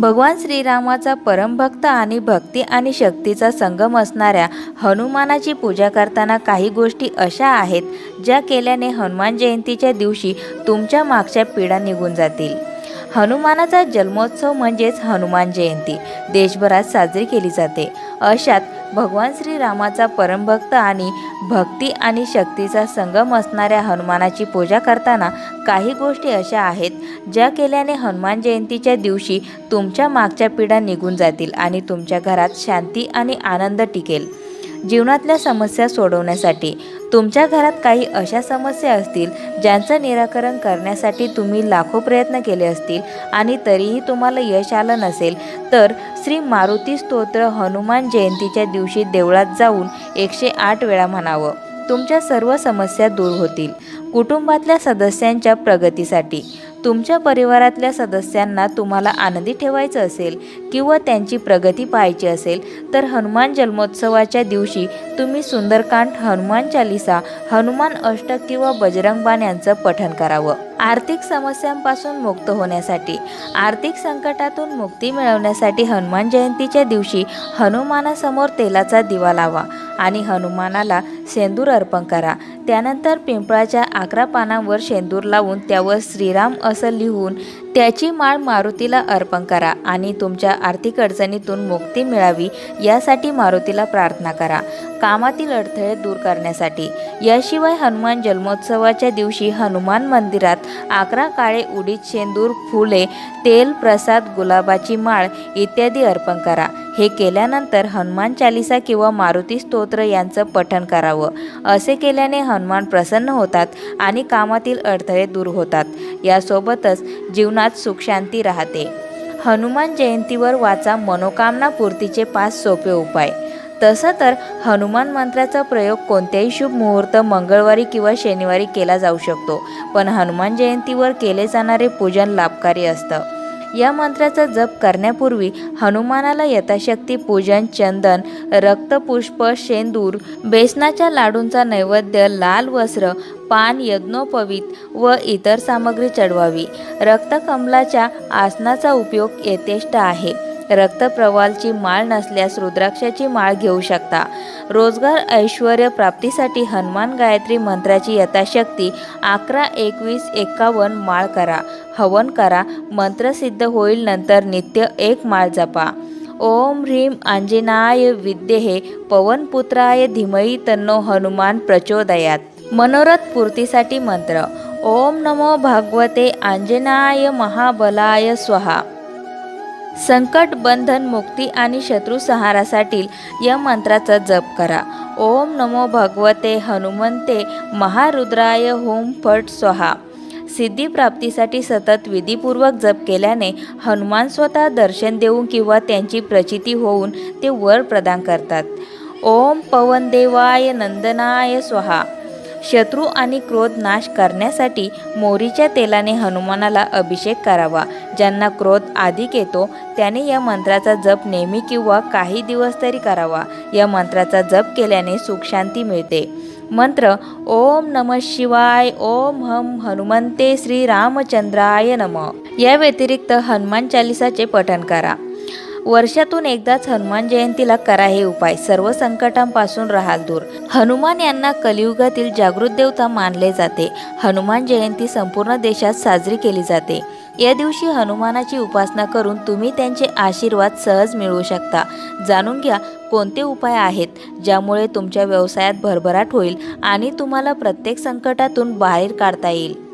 भगवान श्रीरामाचा परमभक्त आणि भक्ती आणि शक्तीचा संगम असणाऱ्या हनुमानाची पूजा करताना काही गोष्टी अशा आहेत ज्या केल्याने हनुमान जयंतीच्या दिवशी तुमच्या मागच्या पिढा निघून जातील. हनुमानाचा जन्मोत्सव म्हणजेच हनुमान जयंती. देशभरात साजरी केली जाते. अशात भगवान श्रीरामाचा परमभक्त आणि भक्ती आणि शक्तीचा संगम असणाऱ्या हनुमानाची पूजा करताना काही गोष्टी अशा आहेत ज्या केल्याने हनुमान जयंतीच्या दिवशी तुमच्या मागच्या पिढ्या निघून जातील आणि तुमच्या घरात शांती आणि आनंद टिकेल. जीवनातल्या समस्या सोडवण्यासाठी. तुमच्या घरात काही अशा समस्या असतील ज्यांचं निराकरण करण्यासाठी तुम्ही लाखो प्रयत्न केले असतील आणि तरीही तुम्हाला यश आलं नसेल तर श्री मारुती स्तोत्र हनुमान जयंतीच्या दिवशी देवळात जाऊन एकशे आठ वेळा म्हणावं. तुमच्या सर्व समस्या दूर होतील. कुटुंबातल्या सदस्यांच्या प्रगतीसाठी. तुमच्या परिवारातल्या सदस्यांना तुम्हाला आनंदी ठेवायचं असेल किंवा त्यांची प्रगती पाहायची असेल तर हनुमान जन्मोत्सवाच्या दिवशी तुम्ही सुंदरकांड हनुमान चालिसा हनुमान अष्टक किंवा बजरंग बाण यांचं पठण करावं. आर्थिक समस्यांपासून मुक्त होण्यासाठी आर्थिक संकटातून मुक्ती मिळवण्यासाठी हनुमान जयंतीच्या दिवशी हनुमानासमोर तेलाचा दिवा लावा आणि हनुमानाला सेंदूर अर्पण करा. त्यानंतर पिंपळाच्या अकरा पानांवर शेंदूर लावून त्यावर श्रीराम असं लिहून त्याची माळ मारुतीला अर्पण करा आणि तुमच्या आर्थिक अडचणीतून मुक्ती मिळावी यासाठी मारुतीला प्रार्थना करा. कामातील अडथळे दूर करण्यासाठी. याशिवाय हनुमान जन्मोत्सवाच्या दिवशी हनुमान मंदिरात अकरा काळे उडीद शेंदूर फुले तेल प्रसाद गुलाबाची माळ इत्यादी अर्पण करा. हे केल्यानंतर हनुमान चालिसा किंवा मारुती स्तोत्र यांचं पठण करावं. असे केल्याने हनुमान प्रसन्न होतात आणि कामातील अडथळे दूर होतात. यासोबतच जीवनात सुखशांती राहते. हनुमान जयंतीवर वाचा मनोकामना पूर्तीचे पाच सोपे उपाय. तसं तर हनुमान मंत्राचा प्रयोग कोणत्याही शुभ मुहूर्त मंगळवारी किंवा शनिवारी केला जाऊ शकतो पण हनुमान जयंतीवर केले जाणारे पूजन लाभकारी असतं. या मंत्राचा जप करण्यापूर्वी हनुमानाला यथाशक्ती पूजन चंदन रक्तपुष्प शेंदूर बेसनाच्या लाडूंचा नैवेद्य लाल वस्त्र पान यज्ञोपवीत व इतर सामग्री चढवावी. रक्तकमलाच्या आसनाचा उपयोग यथेष्ट आहे. रक्तप्रवालची माळ नसल्यास रुद्राक्षाची माळ घेऊ शकता. रोजगार ऐश्वर प्राप्तीसाठी हनुमान गायत्री मंत्राची यथाशक्ती अकरा एकवीस एकावन्न माळ करा. हवन करा. मंत्र सिद्ध होईल नंतर नित्य एक माळ जपा. ओम ह्रीम आंजनाय विद्येहे. पवनपुत्राय धीमई तन्नो हनुमान प्रचोदयात. मनोरथ पूर्तीसाठी मंत्र. ओम नमो भागवते. आंजनाय महाबलाय स्वहा. संकट बंधन मुक्ती आणि शत्रू संहारासाठी या मंत्राचा जप करा. ओम नमो भगवते हनुमंते महारुद्राय होम फट स्वहा. सिद्धीप्राप्तीसाठी सतत विधीपूर्वक जप केल्याने हनुमान स्वतः दर्शन देऊन किंवा त्यांची प्रचिती होऊन ते वर प्रदान करतात. ओम पवनदेवाय नंदनाय स्वाहा. शत्रू आणि क्रोध नाश करण्यासाठी मोरीच्या तेलाने हनुमानाला अभिषेक करावा. ज्यांना क्रोध अधिक येतो त्याने या मंत्राचा जप नेहमी किंवा काही दिवस तरी करावा. या मंत्राचा जप केल्याने सुखशांती मिळते. मंत्र ओम नम शिवाय ओम हम हनुमंते श्री रामचंद्राय नम. या व्यतिरिक्त हनुमान चालिसाचे पठण करा. वर्षातून एकदाच हनुमान जयंतीला करा हे उपाय. सर्व संकटांपासून राहाल दूर. हनुमान यांना कलियुगातील जागृत देवता मानले जाते. हनुमान जयंती संपूर्ण देशात साजरी केली जाते. या दिवशी हनुमानाची उपासना करून तुम्ही त्यांचे आशीर्वाद सहज मिळवू शकता. जाणून घ्या कोणते उपाय आहेत ज्यामुळे तुमच्या व्यवसायात भरभराट होईल आणि तुम्हाला प्रत्येक संकटातून बाहेर काढता येईल?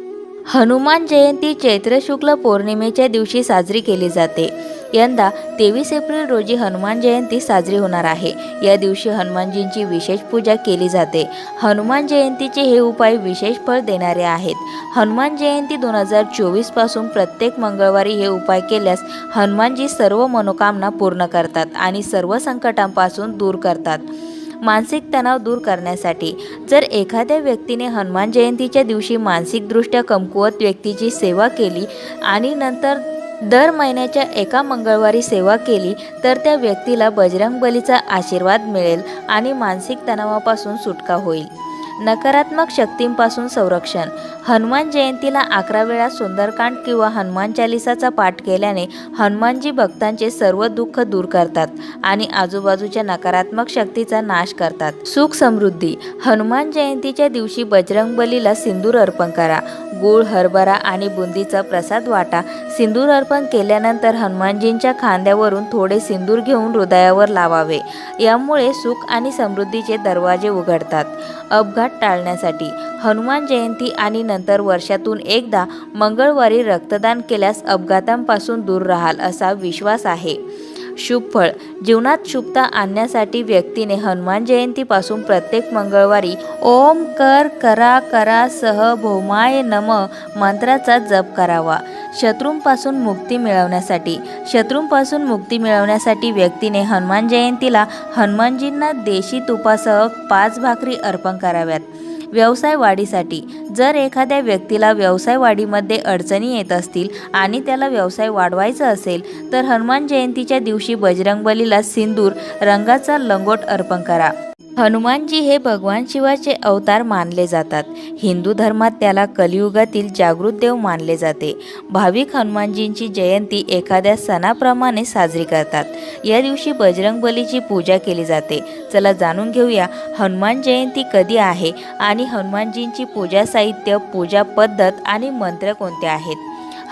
हनुमान जयंती चैत्र शुक्ल पौर्णिमेच्या दिवशी साजरी केली जाते. यंदा तेवीस एप्रिल रोजी हनुमान जयंती साजरी होणार आहे. या दिवशी हनुमानजींची विशेष पूजा केली जाते. हनुमान जयंतीचे हे उपाय विशेष फळ देणारे आहेत. हनुमान जयंती दोन हजार चोवीसपासून प्रत्येक मंगळवारी हे उपाय केल्यास हनुमानजी सर्व मनोकामना पूर्ण करतात आणि सर्व संकटांपासून दूर करतात. मानसिक तणाव दूर करण्यासाठी जर एखाद्या व्यक्तीने हनुमान जयंतीच्या दिवशी मानसिकदृष्ट्या कमकुवत व्यक्तीची सेवा केली आणि नंतर दर महिन्याच्या एका मंगळवारी सेवा केली तर त्या व्यक्तीला बजरंग बलीचा आशीर्वाद मिळेल आणि मानसिक तणावापासून सुटका होईल. नकारात्मक शक्तींपासून संरक्षण. हनुमान जयंतीला अकरा वेळा सुंदरकांड किंवा हनुमान चालिसाचा पाठ केल्याने हनुमानजी भक्तांचे सर्व दुःख दूर करतात आणि आजूबाजूच्या नकारात्मक शक्तीचा नाश करतात. सुख समृद्धी. हनुमान जयंतीच्या दिवशी बजरंगबलीला सिंदूर अर्पण करा. गूळ हरभरा आणि बुंदीचा प्रसाद वाटा. सिंदूर अर्पण केल्यानंतर हनुमानजींच्या खांद्यावरून थोडे सिंदूर घेऊन हृदयावर लावावे. यामुळे सुख आणि समृद्धीचे दरवाजे उघडतात. अपघात टाळण्यासाठी. हनुमान जयंती आणि नंतर वर्षातून एकदा मंगळवारी रक्तदान केल्यास अपघातांपासून दूर राहाल असा विश्वास आहे. शुभ फळ. जीवनात शुभता आणण्यासाठी व्यक्तीने हनुमान जयंतीपासून प्रत्येक मंगळवारी ओम कर करा करा सह भौमाय नम मंत्राचा जप करावा. शत्रूंपासून मुक्ती मिळवण्यासाठी. शत्रूंपासून मुक्ती मिळवण्यासाठी व्यक्तीने हनुमान जयंतीला हनुमानजींना देशी तुपासह पाच भाकरी अर्पण कराव्यात. व्यवसाय वाढीसाठी. जर एखाद्या व्यक्तीला व्यवसाय वाढीमध्ये अडचणी येत असतील आणि त्याला व्यवसाय वाढवायचा असेल तर हनुमान जयंतीच्या दिवशी बजरंगबलीला सिंदूर रंगाचा लंगोट अर्पण करा. हनुमानजी हे भगवान शिवाचे अवतार मानले जातात. हिंदू धर्मात त्याला कलियुगातील जागृत देव मानले जाते. भाविक हनुमानजींची जयंती एखाद्या सणाप्रमाणे साजरी करतात. या दिवशी बजरंगबलीची पूजा केली जाते. चला जाणून घेऊया हनुमान जयंती कधी आहे आणि हनुमानजींची पूजा साहित्य पूजा पद्धत आणि मंत्र कोणते आहेत?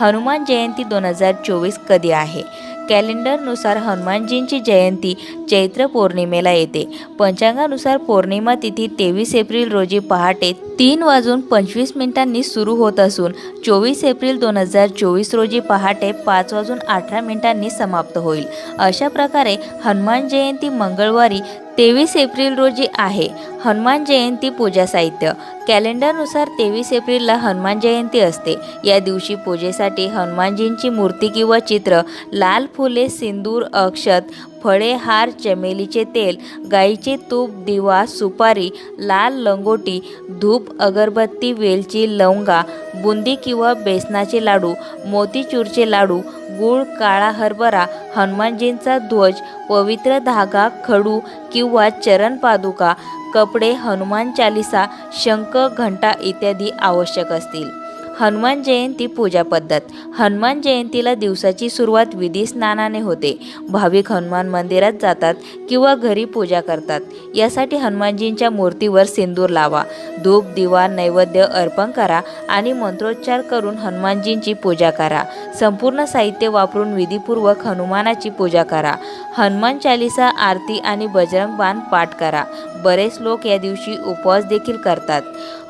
हनुमान जयंती दोन हजार चोवीस कधी आहे? कॅलेंडरनुसार हनुमानजींची जयंती चैत्र पौर्णिमेला येते. पंचांगानुसार पौर्णिमा तिथी तेवीस एप्रिल रोजी पहाटे तीन वाजून पंचवीस मिनिटांनी सुरू होत असून चोवीस एप्रिल दोन हजार चोवीस रोजी पहाटे पाच वाजून अठरा मिनिटांनी समाप्त होईल. अशा प्रकारे हनुमान जयंती मंगळवारी तेवीस एप्रिल रोजी आहे. हनुमान जयंती पूजा साहित्य. कॅलेंडरनुसार तेवीस एप्रिलला हनुमान जयंती असते. या दिवशी पूजेसाठी हनुमानजींची मूर्ती किंवा चित्र लाल फुले सिंदूर अक्षत फळे हार चमेलीचे तेल गाईचे तूप दिवा सुपारी लाल लंगोटी धूप अगरबत्ती वेलची लवंगा बुंदी किंवा बेसनाचे लाडू मोतीचूरचे लाडू गूळ काळा हरभरा हनुमानजींचा ध्वज पवित्र धागा खडू किंवा चरण पादुका कपडे हनुमान चालिसा शंख घंटा इत्यादी आवश्यक असतील. हनुमान जयंती पूजा पद्धत. हनुमान जयंतीला दिवसाची सुरुवात विधी स्नानाने होते. भाविक हनुमान मंदिरात जातात किंवा घरी पूजा करतात. यासाठी हनुमानजींच्या मूर्तीवर सिंदूर लावा. धूप दिवा नैवेद्य अर्पण करा आणि मंत्रोच्चार करून हनुमानजींची पूजा करा. संपूर्ण साहित्य वापरून विधीपूर्वक हनुमानाची पूजा करा. हनुमान चालिसा आरती आणि बजरंग बाण पाठ करा. बरेच लोक या दिवशी उपवास देखील करतात.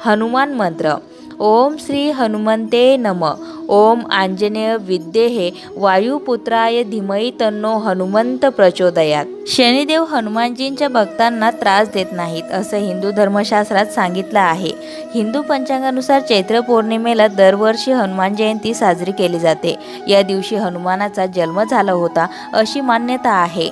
हनुमान मंत्र. ओम श्री हनुमंते नम. ओम आंजनेय विद्येहे वायुपुत्राय धीमई तन्नो हनुमंत प्रचोदयात. शनिदेव हनुमानजींच्या भक्तांना त्रास देत नाहीत असं हिंदू धर्मशास्त्रात सांगितलं आहे. हिंदू पंचांगानुसार चैत्र पौर्णिमेला दरवर्षी हनुमान जयंती साजरी केली जाते. या दिवशी हनुमानाचा जन्म झाला होता अशी मान्यता आहे.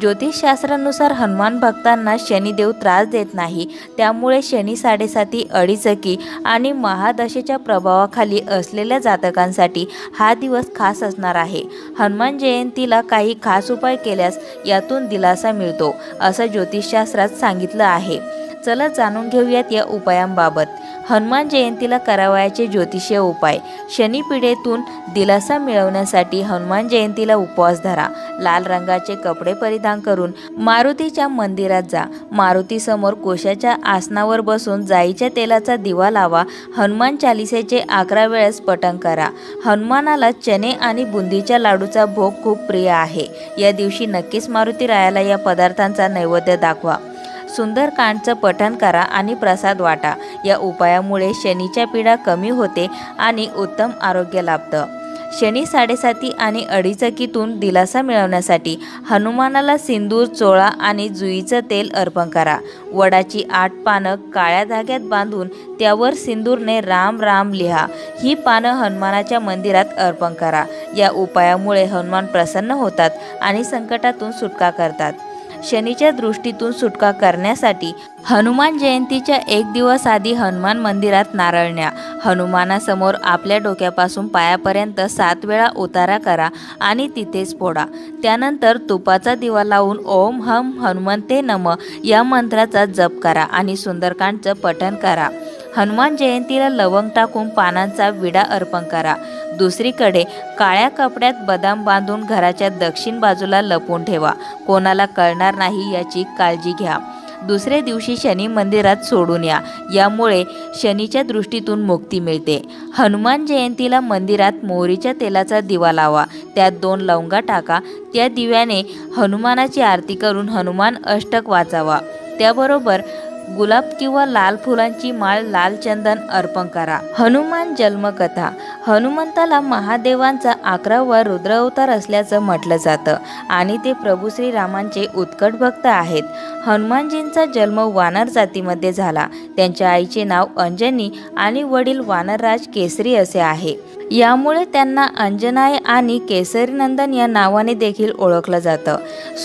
ज्योतिषशास्त्रानुसार हनुमान भक्तांना शनिदेव त्रास देत नाही. त्यामुळे शनी साडेसाती अडीचकी आणि महादशेच्या प्रभावाखाली असलेल्या जातकांसाठी हा दिवस खास असणार आहे. हनुमान जयंतीला काही खास उपाय केल्यास यातून दिलासा मिळतो असं ज्योतिषशास्त्रात सांगितलं आहे. चला जाणून घेऊयात या उपायांबाबत. हनुमान जयंतीला करावयाचे ज्योतिषीय उपाय. शनिपीडेतून दिलासा मिळवण्यासाठी हनुमान जयंतीला उपवास धरा. लाल रंगाचे कपडे परिधान करून मारुतीच्या मंदिरात जा. मारुतीसमोर कोशाच्या आसनावर बसून जाईच्या तेलाचा दिवा लावा. हनुमान चालिसेचे अकरा वेळेस पठण करा. हनुमानाला चणे आणि बुंदीच्या लाडूचा भोग खूप प्रिय आहे. या दिवशी नक्कीच मारुती रायाला या पदार्थांचा नैवेद्य दाखवा. सुंदरकांडचं पठण करा आणि प्रसाद वाटा. या उपायामुळे शनीच्या पीडा कमी होते आणि उत्तम आरोग्य लाभतं. शनी साडेसाती आणि अडीचकीतून दिलासा मिळवण्यासाठी हनुमानाला सिंदूर चोळा आणि जुईचं तेल अर्पण करा. वडाची आठ पानं काळ्या धाग्यात बांधून त्यावर सिंदूरने राम राम लिहा. ही पानं हनुमानाच्या मंदिरात अर्पण करा. या उपायामुळे हनुमान प्रसन्न होतात आणि संकटातून सुटका करतात. शनीच्या दृष्टीतून सुटका करण्यासाठी हनुमान जयंतीच्या एक दिवस आधी हनुमान मंदिरात नारळण्या. हनुमानासमोर आपल्या डोक्यापासून पायापर्यंत सात वेळा उतारा करा आणि तिथेच फोडा. त्यानंतर तुपाचा दिवा लावून ओम हम हनुमंते नम या मंत्राचा जप करा आणि सुंदरकांडचं पठण करा. हनुमान जयंतीला लवंग टाकून पानांचा विडा अर्पण करा. दुसरीकडे काळ्या कपड्यात बदाम बांधून घराच्या दक्षिण बाजूला लपवून ठेवा. कोणाला कळणार नाही याची काळजी घ्या. दुसऱ्या दिवशी शनी मंदिरात सोडून या. यामुळे शनीच्या दृष्टीतून मुक्ती मिळते. हनुमान जयंतीला मंदिरात मोहरीच्या तेलाचा दिवा लावा. त्यात दोन लवंगा टाका. त्या दिव्याने हनुमानाची आरती करून हनुमान अष्टक वाचावा. त्याबरोबर गुलाब किंवा लाल फुलांची माळ लाल चंदन अर्पण करा. हनुमान जन्मकथा. हनुमंताला महादेवांचा अकरावा रुद्र अवतार असल्याचं म्हटलं जातं आणि ते प्रभू श्रीरामांचे उत्कट भक्त आहेत. हनुमानजींचा जन्म वानर जातीमध्ये झाला. त्यांच्या आईचे नाव अंजनी आणि वडील वानरराज केसरी असे आहे. यामुळे त्यांना अंजनाय आणि केसरीनंदन या नावाने देखील ओळखलं जातं.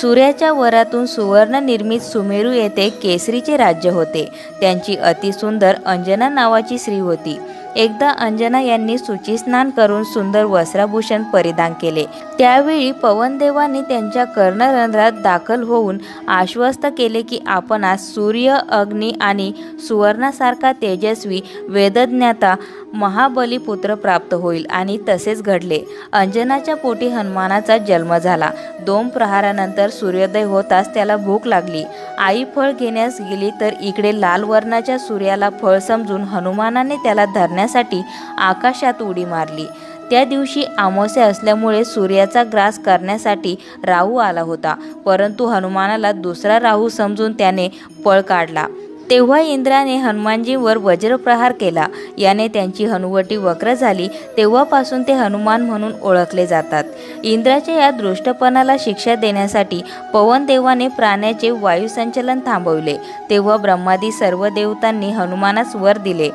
सूर्याच्या वरातून सुवर्ण निर्मित सुमेरू येथे केसरीचे राज्य होते. त्यांची अतिसुंदर अंजना नावाची स्त्री होती. एकदा अंजना यांनी सुचिस्नान करून सुंदर वस्त्राभूषण परिधान केले. त्यावेळी पवनदेवांनी त्यांच्या कर्णरंध्रात दाखल होऊन आश्वस्त केले की आपण आज सूर्य अग्नी आणि सुवर्णासारखा तेजस्वी वेदज्ञाता महाबली पुत्र प्राप्त होईल आणि तसेच घडले. अंजनाच्या पोटी हनुमानाचा जन्म झाला. दोन प्रहारानंतर सूर्योदय होताच त्याला भूक लागली. आई फळ घेण्यास गेली तर इकडे लाल वर्णाच्या सूर्याला फळ समजून हनुमानाने त्याला धरण्यासाठी आकाशात उडी मारली. त्या दिवशी अमावस्या असल्यामुळे सूर्याचा ग्रास करण्यासाठी राहू आला होता. परंतु हनुमानाला दुसरा राहू समजून त्याने पळ काढला. तेव्हा इंद्राने हनुमानजीवर वज्रप्रहार केला. याने त्यांची हनुवटी वक्र झाली. तेव्हापासून ते हनुमान म्हणून ओळखले जातात. इंद्राच्या या दृष्टपणाला शिक्षा देण्यासाठी पवनदेवाने प्राण्याचे वायुसंचलन थांबवले. तेव्हा ब्रह्मादी सर्व देवतांनी हनुमानास वर दिले.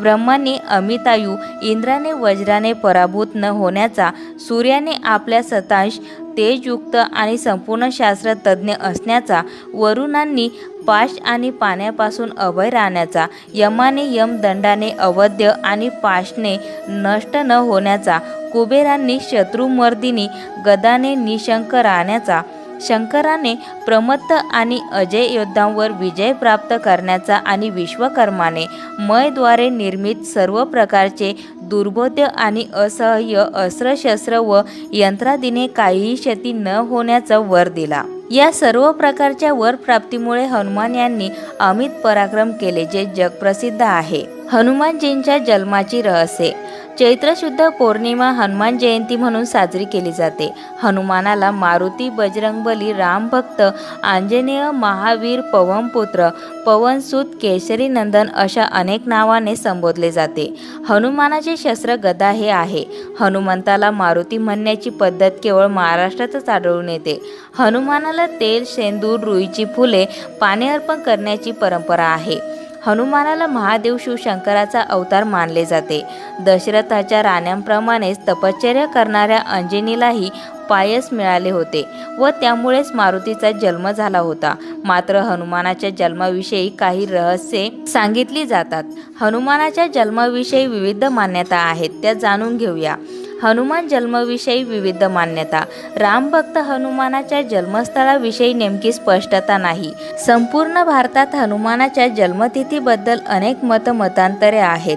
ब्रह्मांनी अमितायू इंद्राने वज्राने पराभूत न होण्याचा सूर्याने आपल्या सतांश तेजयुक्त आणि संपूर्ण शास्त्र तज्ज्ञ असण्याचा वरुणांनी पाश आणि पाण्यापासून अभय राहण्याचा यमाने यमदंडाने अवध्य आणि पाशने नष्ट न होण्याचा कुबेरांनी शत्रुमर्दिनी गदाने निशंक राहण्याचा शंकराने प्रमत्त आणि अजय योद्धांवर विजय प्राप्त करण्याचा आणि विश्वकर्माने मयद्वारे निर्मित सर्व प्रकारचे दुर्बोध्य आणि असह्य अस्त्रशस्त्र व यंत्रादीने काहीही क्षती न होण्याचा वर दिला. या सर्व प्रकारच्या वर प्राप्तीमुळे हनुमान यांनी अमित पराक्रम केले जे जगप्रसिद्ध आहे. हनुमानजींच्या जन्माची रहस्ये. चैत्र शुद्ध पौर्णिमा हनुमान जयंती म्हणून साजरी केली जाते. हनुमानाला मारुती बजरंगबली रामभक्त आंजनेय महावीर पवनपुत्र पवनसूत केशरी नंदन अशा अनेक नावाने संबोधले जाते. हनुमानाचे शस्त्र गदा हे आहे. हनुमंताला मारुती म्हणण्याची पद्धत केवळ महाराष्ट्रातच आढळून येते. हनुमानाला तेल शेंदूर रुईची फुले पाने अर्पण करण्याची परंपरा आहे. हनुमानाला महादेव शिवशंकराचा अवतार मानले जाते. दशरथाच्या राण्यांप्रमाणेच तपश्चर्या करणाऱ्या अंजनीलाही पायस मिळाले होते व त्यामुळेच मारुतीचा जन्म झाला होता. मात्र हनुमानाच्या जन्माविषयी काही रहस्ये सांगितली जातात. हनुमानाच्या जन्माविषयी विविध मान्यता आहेत त्या जाणून घेऊया. हनुमान जन्मविषयी विविध मान्यता. रामभक्त हनुमानाच्या जन्मस्थळाविषयी नेमकी स्पष्टता नाही. संपूर्ण भारतात हनुमानाच्या जन्मतिथीबद्दल अनेक मतमतांतरे आहेत.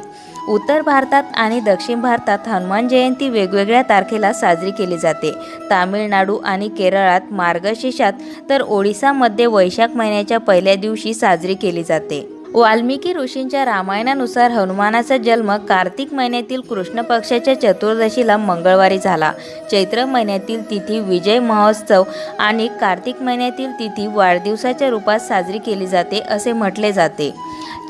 उत्तर भारतात आणि दक्षिण भारतात हनुमान जयंती वेगवेगळ्या तारखेला साजरी केली जाते. तामिळनाडू आणि केरळात मार्गशीर्षात तर ओडिसामध्ये वैशाख महिन्याच्या पहिल्या दिवशी साजरी केली जाते. वाल्मिकी ऋषींच्या रामायणानुसार हनुमानाचा जन्म कार्तिक महिन्यातील कृष्ण पक्षाच्या चतुर्दशीला मंगळवारी झाला. चैत्र महिन्यातील तिथी विजय महोत्सव आणि कार्तिक महिन्यातील तिथी वाढदिवसाच्या रूपात साजरी केली जाते असे म्हटले जाते.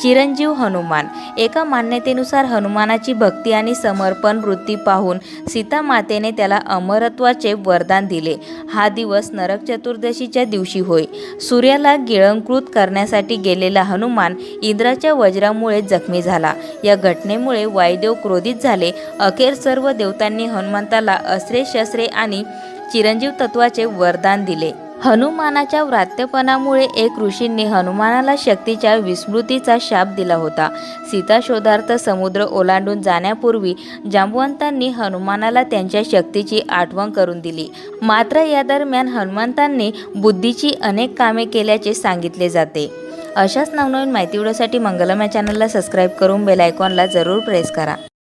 चिरंजीव हनुमान. एका मान्यतेनुसार हनुमानाची भक्ती आणि समर्पण वृत्ती पाहून सीता मातेने त्याला अमरत्वाचे वरदान दिले. हा दिवस नरक चतुर्दशीच्या दिवशी होय. सूर्याला गिळंकृत करण्यासाठी गेलेला हनुमान इंद्राच्या वज्रामुळे जखमी झाला. या घटनेमुळे वायुदेव क्रोधित झाले. अखेर सर्व देवतांनी हनुमंताला अस्त्रे शस्त्रे आणि चिरंजीव तत्वाचे वरदान दिले. हनुमानाच्या व्रात्यपणामुळे एक ऋषींनी हनुमानाला शक्तीच्या विस्मृतीचा शाप दिला होता. सीता शोधार्थ समुद्र ओलांडून जाण्यापूर्वी जांबवंतांनी हनुमानाला त्यांच्या शक्तीची आठवण करून दिली. मात्र या दरम्यान हनुमंतांनी बुद्धीची अनेक कामे केल्याचे सांगितले जाते. अशाच नवनवीन माहिती व्हिडिओसाठी मंगलम या चॅनलला सबस्क्राईब करून बेल आयकॉनला जरूर प्रेस करा.